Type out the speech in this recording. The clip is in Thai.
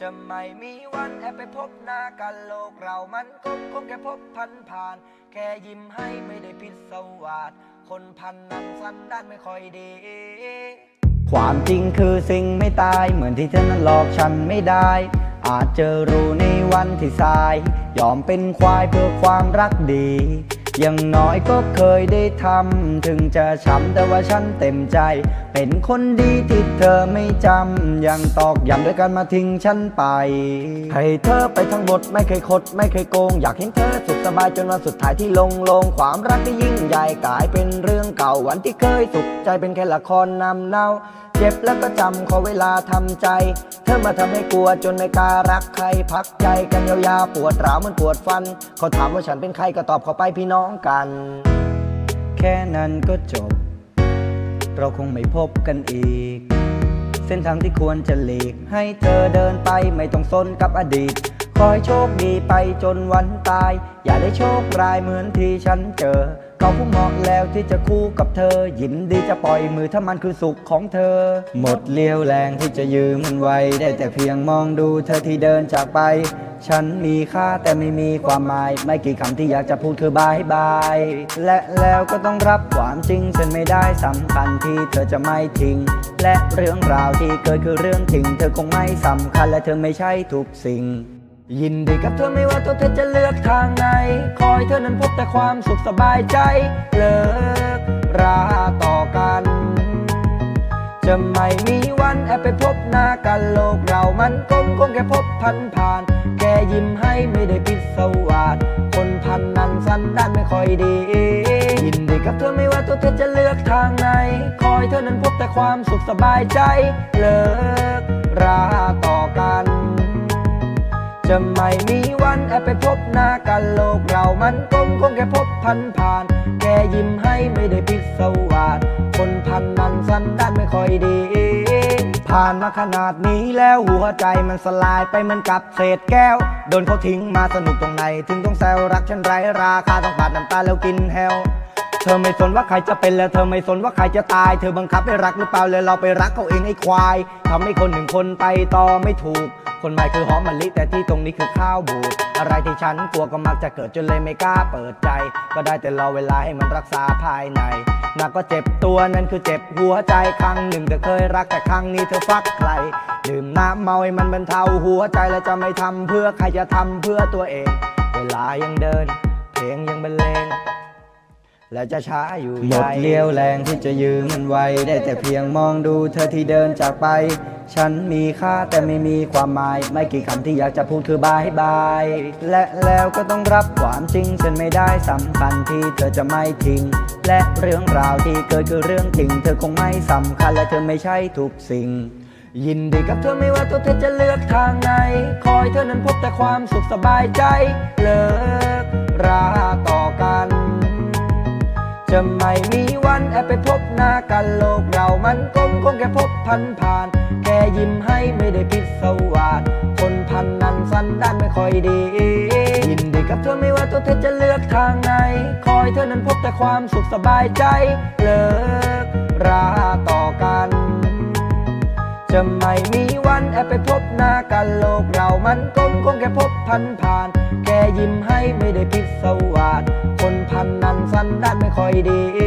จะไม่มีวันแอบไปพบหน้ากันโลกเรามันกลมคงแค่พบพันผ่าน แค่ยิ้มให้ไม่ได้พิศวาสคนพันนั้นสันด้านไม่ค่อยดี ความจริงคือสิ่งไม่ตาย เหมือนที่เธอนั้นหลอกฉันไม่ได้ อาจเจอรู้ในวันที่สาย ยอมเป็นควายเพื่อความรักดี ย่างน้อยก็เคยได้ทำ ถึงจะช้ำแต่ว่าฉันเต็มใจ เป็นคนดีที่เธอไม่จำ ยังตอกย้ำด้วยการมาทิ้งฉันไป ให้เธอไปทั้งหมดไม่เคยคด ไม่เคยโกง อยากเห็นเธอสุขสบายจนวันสุดท้ายที่ลงลง ความรักที่ยิ่งใหญ่กลายเป็นเรื่องเก่าวันที่เคยสุขใจเป็นแค่ละครนำเนา เจ็บแล้วก็จำขอเวลาทำใจ เธอมาทำให้กลัวจนไม่กล้ารักใคร พักใจกันยาวๆปวดร้าวเหมันปวดฟัน เขาถามว่าฉันเป็นใครก็ตอบเขาไปพี่น้องกัน แค่นั้นก็จบ เราคงไม่พบกันอีก เส้นทางที่ควรจะหลีก ให้เธอเดินไปไม่ต้องสนกับอดีต คอยโชคดีไปจนวันตาย อย่าได้โชคร้ายเหมือนที่ฉันเจอ เขาผู้เหมาะแล้วที่จะคู่กับเธอ ยินดีจะปล่อยมือถ้ามันคือสุขของเธอ หมดเลี้ยวแรงที่จะยืมมันไว้ ได้แต่เพียงมองดูเธอที่เดินจากไป ฉันมีค่าแต่ไม่มีความหมาย ไม่กี่คำที่อยากจะพูดคือบายบาย และแล้วก็ต้องรับความจริงฉันไม่ได้สำคัญที่เธอจะไม่ทิ้ง และเรื่องราวที่เกิดคือเรื่องจริง เธอคงไม่สำคัญและเธอไม่ใช่ทุกสิ่ง ยินดีกับเธอไม่ว่าตัวเธอจะเลือกทางไหน อยเธอนั้นพบแต่ความสุขสบายใจ เลิกราต่อกัน จะไม่มีวันแอบไปพบหน้ากันโลกเรามันกลมคงแค่พบพันผ่าน แค่ยิ้มให้ไม่ได้พิศวาสคนพันนั้นสันด้านไม่ค่อยดียินดีกับเธอไม่ว่าตัวเธอจะเลือกทางไหนคอยเธอนั้นพบแต่ความสุขสบายใจ เลิก จะไม่มีวันแอบไปพบหน้ากันโลกเรามันกลมคงแค่พบพันผ่านแค่ยิ้มให้ไม่ได้พิศวาสคนพันนั้นสันด้านไม่ค่อยดี ผ่านมาขนาดนี้แล้วหัวใจมันสลายไปเหมือนกับเศษแก้ว โดนเขาทิ้งมาสนุกตรงไหน ถึงต้องแซวรักฉันไร้ราคาต้องปาดน้ำตาแล้วกินแฮว ธอไม่สนว่าใครจะเป็นและเธอไม่สนว่าใครจะตาย เธอบังคับให้รักหรือเปล่าเลยเราไปรักเขาเองไอ้ควายทำให้คนหนึ่งคนไปต่อไม่ถูก คนใหม่คือหอมมะลิแต่ที่ตรงนี้คือข้าวบูดอะไรที่ฉันกลัวก็มักจะเกิดจนเลยไม่กล้าเปิดใจ ก็ได้แต่รอเวลาให้มันรักษาภายในหนักก็เจ็บตัวนั้นคือเจ็บหัวใจครั้งหนึ่งเธอเคยรักแต่ครั้งนี้เธอฟักใครดื่มน้ำเมาให้มันบรรเทาหัวใจและจะไม่ทำเพื่อใครจะทำเพื่อตัวเอง เวลายังเดิน เพลงยังบรรเลง แล้วจะช้าอยู่หมดเลี้ยวแรงที่จะยืมมันไว้ ได้แต่เพียงมองดูเธอที่เดินจากไป ฉันมีค่าแต่ไม่มีความหมาย ไม่กี่คำที่อยากจะพูดคือบายบาย และแล้วก็ต้องรับความจริงฉันไม่ได้สำคัญที่เธอจะไม่ทิ้ง และเรื่องราวที่เกิดคือเรื่องจริง เธอคงไม่สำคัญและเธอไม่ใช่ทุกสิ่ง ยินดีกับเธอไม่ว่าตัวเธอจะเลือกทางไหนคอยเธอนั้นพบแต่ความสุขสบายใจ เลิกราต่อกัน จะไม่มีวันแอบไปพบหน้ากันโลกเรามันกลมคงแค่พบพันผ่าน แค่ยิ้มให้ไม่ได้พิศวาสคนพันนั้นสันด้านไม่ค่อยดี ยินดีกับเธอไม่ว่าตัวเธอจะเลือกทางไหน คอยเธอนั้นพบแต่ความสุขสบายใจ เลิกราต่อกัน จะไม่มีวันแอบไปพบหน้ากันโลกเรามันกลมคงแค่พบพันผ่าน แค่ยิ้มให้ไม่ได้พิศว ค่อยดี